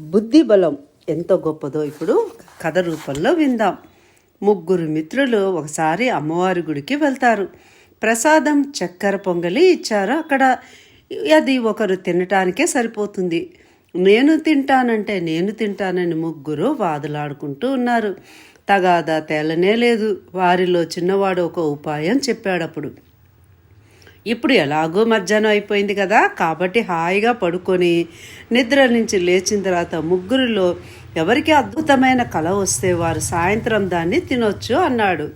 బుద్ధి బలం ఎంత గొప్పదో ఇప్పుడు కథ రూపంలో విందాం. ముగ్గురు మిత్రులు ఒకసారి అమ్మవారి గుడికి వెళ్తారు. ప్రసాదం చక్కెర పొంగలి ఇచ్చారు అక్కడ. అది ఒకరు తినటానికే సరిపోతుంది. నేను తింటానంటే నేను తింటానని ముగ్గురు వాదులాడుకుంటూ ఉన్నారు. తగాదా తేలనే లేదు. వారిలో చిన్నవాడు ఒక ఉపాయం చెప్పాడప్పుడు. ఇప్పుడు ఎలాగో మధ్యాహ్నం అయిపోయింది కదా. కాబట్టి హాయిగా పడుకొని నిద్ర నుంచి లేచిన తర్వాత ముగ్గురిలో ఎవరికి అద్భుతమైన కళ వస్తే వారు సాయంత్రం దాన్ని తినొచ్చు అన్నాడు.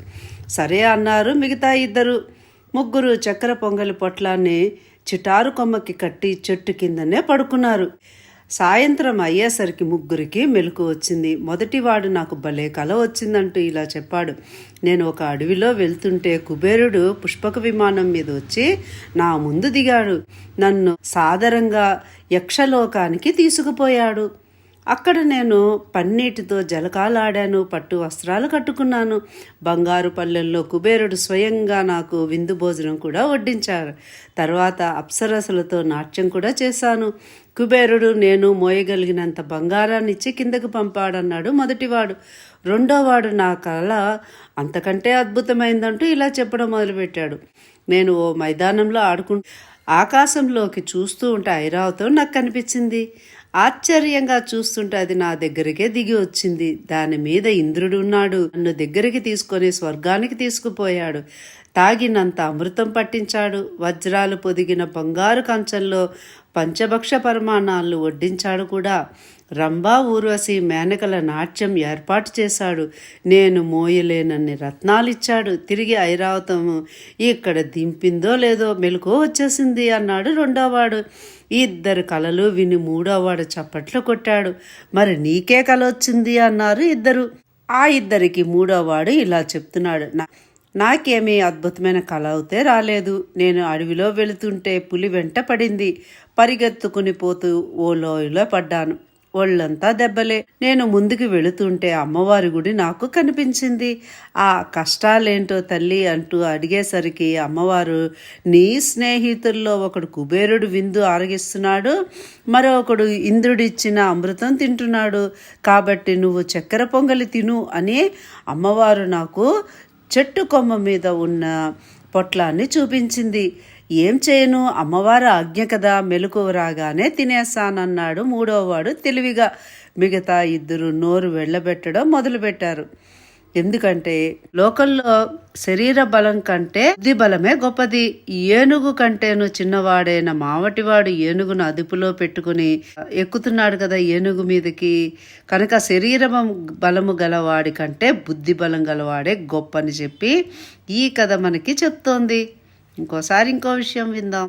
సరే అన్నారు మిగతా ఇద్దరు. ముగ్గురు చక్కెర పొంగలి పొట్లాన్ని చిటారు కొమ్మకి కట్టి చెట్టు కిందనే పడుకున్నారు. సాయంత్రం అయ్యేసరికి ముగ్గురికి మెలకు వచ్చింది. మొదటివాడు నాకు భలే కల వచ్చిందంటూ ఇలా చెప్పాడు. నేను ఒక అడవిలో వెళ్తుంటే కుబేరుడు పుష్పక విమానం మీద వచ్చి నా ముందు దిగాడు. నన్ను సాదరంగా యక్షలోకానికి తీసుకుపోయాడు. అక్కడ నేను పన్నీటితో జలకాలాడాను పట్టు వస్త్రాలు కట్టుకున్నాను. బంగారు పల్లెల్లో కుబేరుడు స్వయంగా నాకు విందు భోజనం కూడా వడ్డించారు. తర్వాత అప్సరసలతో నాట్యం కూడా చేశాను. కుబేరుడు నేను మోయగలిగినంత బంగారాన్ని ఇచ్చి కిందకు పంపాడన్నాడు మొదటివాడు. రెండోవాడు నా కళ అంతకంటే అద్భుతమైందంటూ ఇలా చెప్పడం మొదలుపెట్టాడు. నేను ఓ మైదానంలో ఆడుకు ఆకాశంలోకి చూస్తూ ఉంటే ఐరావతం నాకు కనిపించింది. ఆశ్చర్యంగా చూస్తుంటే అది నా దగ్గరికే దిగి వచ్చింది. దాని మీద ఇంద్రుడు ఉన్నాడు. నన్ను దగ్గరికి తీసుకొని స్వర్గానికి తీసుకుపోయాడు. తాగినంత అమృతం పట్టించాడు. వజ్రాలు పొదిగిన బంగారు కంచంలో పంచభక్ష పరిమాణాలు వడ్డించాడు కూడా. రంభా ఊర్వశి మేనకల నాట్యం ఏర్పాటు చేశాడు. నేను మోయలేనన్ని రత్నాలిచ్చాడు. తిరిగి ఐరావతము ఇక్కడ దింపిందో లేదో మెలకో వచ్చేసింది అన్నాడు రెండోవాడు. ఇద్దరు కలలు విని మూడోవాడు చప్పట్లు కొట్టాడు. మరి నీకే కల వచ్చింది అన్నారు ఇద్దరు. ఆ ఇద్దరికి మూడోవాడు ఇలా చెప్తున్నాడు. నా నాకేమీ అద్భుతమైన కళ అవుతే రాలేదు. నేను అడవిలో వెళుతుంటే పులి వెంట పడింది. పరిగెత్తుకుని పోతూ ఓ లోయలో పడ్డాను. ఒళ్ళంతా దెబ్బలే. నేను ముందుకు వెళుతుంటే అమ్మవారి గుడి నాకు కనిపించింది. ఆ కష్టాలేంటో తల్లి అంటూ అడిగేసరికి అమ్మవారు నీ స్నేహితుల్లో ఒకడు కుబేరుడు విందు ఆరగిస్తున్నాడు మరొకడు ఇంద్రుడిచ్చిన అమృతం తింటున్నాడు. కాబట్టి నువ్వు చక్కెర పొంగలి తిను అని అమ్మవారు నాకు చెట్టు కొమ్మ మీద ఉన్న పొట్లాన్ని చూపించింది. ఏం చేయను? అమ్మవారు ఆజ్ఞ కదా మెలకు రాగానే తినేస్తానన్నాడు. మూడోవాడు తెలివిగా మిగతా ఇద్దరు నోరు వెళ్ళబెట్టడం మొదలుపెట్టారు. ఎందుకంటే లోకల్లో శరీర బలం కంటే బుద్ధి బలమే గొప్పది. ఏనుగు కంటేను చిన్నవాడైన మావటివాడు ఏనుగును అదుపులో పెట్టుకుని ఎక్కుతున్నాడు కదా ఏనుగు మీదకి. కనుక శరీర బలము గలవాడి కంటే బుద్ధి బలం గలవాడే గొప్ప అని చెప్పి ఈ కథ మనకి చెప్తోంది. ఇంకోసారి ఇంకో విషయం విందాం.